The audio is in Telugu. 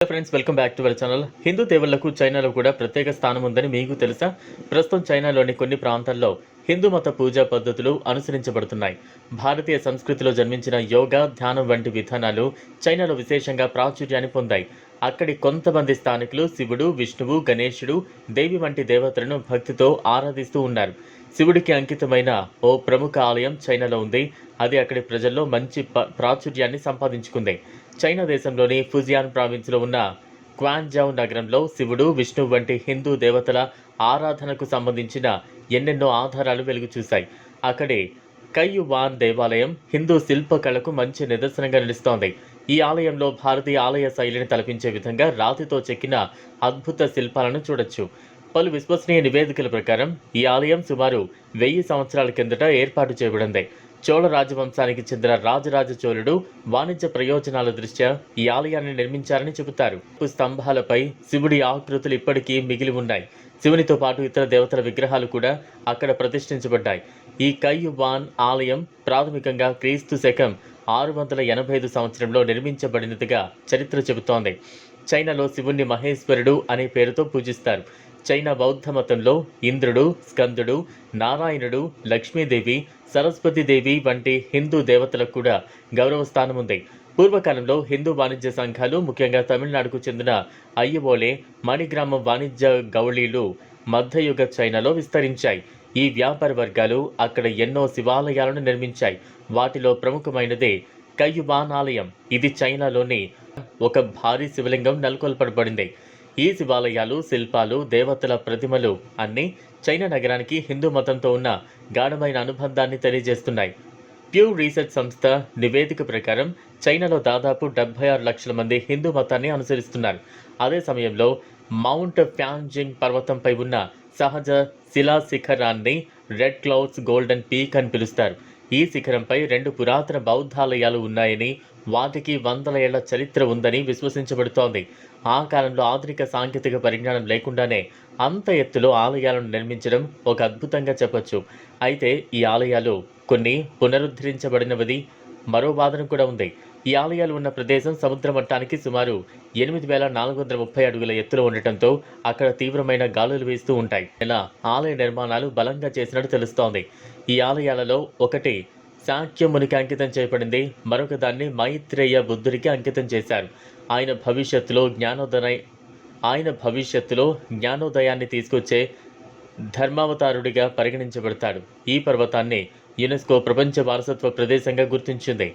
Friends welcome back to our channel Hindu దేవుళ్ళకు చైనాలో కూడా ప్రత్యేక స్థానం ఉందని మీకు తెలుసా ప్రస్తుతం చైనాలోని కొన్ని ప్రాంతాల్లో హిందూ మత పూజా పద్ధతులు అనుసరించబడుతున్నాయి భారతీయ సంస్కృతిలో జన్మించిన యోగా ధ్యానం వంటి విధానాలు చైనాలో విశేషంగా ప్రాచుర్యాన్ని పొందాయి అక్కడి కొంతమంది స్థానికులు శివుడు విష్ణువు గణేశుడు దేవి వంటి దేవతలను భక్తితో ఆరాధిస్తూ ఉన్నారు శివుడికి అంకితమైన ఓ ప్రముఖ ఆలయం చైనాలో ఉంది. అది అక్కడి ప్రజల్లో మంచి ప్రాచుర్యాన్ని సంపాదించుకుంది. చైనా దేశంలోని ఫుజియాన్ ప్రావిన్స్లో ఉన్న క్వాన్జౌ నగరంలో శివుడు విష్ణు వంటి హిందూ దేవతల ఆరాధనకు సంబంధించిన ఎన్నెన్నో ఆధారాలు వెలుగు చూశాయి అక్కడి కయ్యువాన్ దేవాలయం హిందూ శిల్పకళకు మంచి నిదర్శనంగా నిలుస్తోంది. ఈ ఆలయంలో భారతీయ ఆలయ శైలిని తలపించే విధంగా రాతితో చెక్కిన అద్భుత శిల్పాలను చూడొచ్చు. పలు విశ్వసనీయ నివేదికల ప్రకారం ఈ ఆలయం సుమారు వెయ్యి సంవత్సరాల కిందట ఏర్పాటు చేయబడింది. చోళ రాజవంశానికి చెందిన రాజరాజ చోళుడు వాణిజ్య ప్రయోజనాల దృష్ట్యా ఈ ఆలయాన్ని నిర్మించారని చెబుతారు. స్తంభాలపై శివుడి ఆకృతులు ఇప్పటికీ మిగిలి ఉన్నాయి. శివునితో పాటు ఇతర దేవతల విగ్రహాలు కూడా అక్కడ ప్రతిష్ఠించబడ్డాయి. ఈ కయ్యువాన్ ఆలయం ప్రాథమికంగా క్రీస్తు శకం ఆరు వందల ఎనభై ఐదు సంవత్సరంలో నిర్మించబడినదిగా చరిత్ర చెబుతోంది. చైనాలో శివుణ్ణి మహేశ్వరుడు అనే పేరుతో పూజిస్తారు. చైనా బౌద్ధ మతంలో ఇంద్రుడు స్కందుడు నారాయణుడు లక్ష్మీదేవి సరస్వతీదేవి వంటి హిందూ దేవతలకు కూడా గౌరవ స్థానం ఉంది పూర్వకాలంలో హిందూ వాణిజ్య సంఘాలు ముఖ్యంగా తమిళనాడుకు చెందిన అయ్యవోలే మణిగ్రామ వాణిజ్య గౌళీలు మధ్యయుగ చైనాలో విస్తరించాయి. ఈ వ్యాపార వర్గాలు అక్కడ ఎన్నో శివాలయాలను నిర్మించాయి. వాటిలో ప్రముఖమైనదే కయ్యుబాన్ ఆలయం ఇది చైనాలోని ఒక భారీ శివలింగం నెలకొల్పబడింది. ఈ శివాలయాలు శిల్పాలు దేవతల ప్రతిమలు అన్నీ చైనా నగరానికి హిందూ మతంతో ఉన్న గాఢమైన అనుబంధాన్ని తెలియజేస్తున్నాయి. ప్యూ రీసెర్చ్ సంస్థ నివేదిక ప్రకారం చైనాలో దాదాపు డెబ్బై ఆరు లక్షల మంది హిందూ మతాన్ని అనుసరిస్తున్నారు. అదే సమయంలో మౌంట్ ఫ్యాంజింగ్ పర్వతంపై ఉన్న సహజ శిలా శిఖరాన్ని రెడ్ క్లౌడ్స్ గోల్డెన్ పీక్ అని పిలుస్తారు. ఈ శిఖరంపై రెండు పురాతన బౌద్ధాలయాలు ఉన్నాయని వాటికి వందల ఏళ్ళ చరిత్ర ఉందని విశ్వసించబడుతోంది. ఆ కాలంలో ఆధునిక సాంకేతిక పరిజ్ఞానం లేకుండానే అంత ఎత్తులో ఆలయాలను నిర్మించడం ఒక అద్భుతంగా చెప్పొచ్చు. అయితే ఈ ఆలయాలు కొన్ని పునరుద్ధరించబడినవది మరో వాదన కూడా ఉంది. ఈ ఆలయాలు ఉన్న ప్రదేశం సముద్ర మట్టానికి సుమారు ఎనిమిది వేల నాలుగు వందల ముప్పై అడుగుల ఎత్తులో ఉండటంతో అక్కడ తీవ్రమైన గాలులు వీస్తూ ఉంటాయి. ఇలా ఆలయ నిర్మాణాలు బలంగా చేసినట్టు తెలుస్తోంది. ఈ ఆలయాలలో ఒకటి శాక్యమునికి అంకితం చేయబడింది. మరొక దాన్ని మైత్రేయ బుద్ధుడికి అంకితం చేశారు. ఆయన భవిష్యత్తులో జ్ఞానోదయ ఆయన భవిష్యత్తులో జ్ఞానోదయాన్ని తీసుకొచ్చే ధర్మావతారుడిగా పరిగణించబడతాడు. ఈ పర్వతాన్ని యునెస్కో ప్రపంచ వారసత్వ ప్రదేశంగా గుర్తించింది.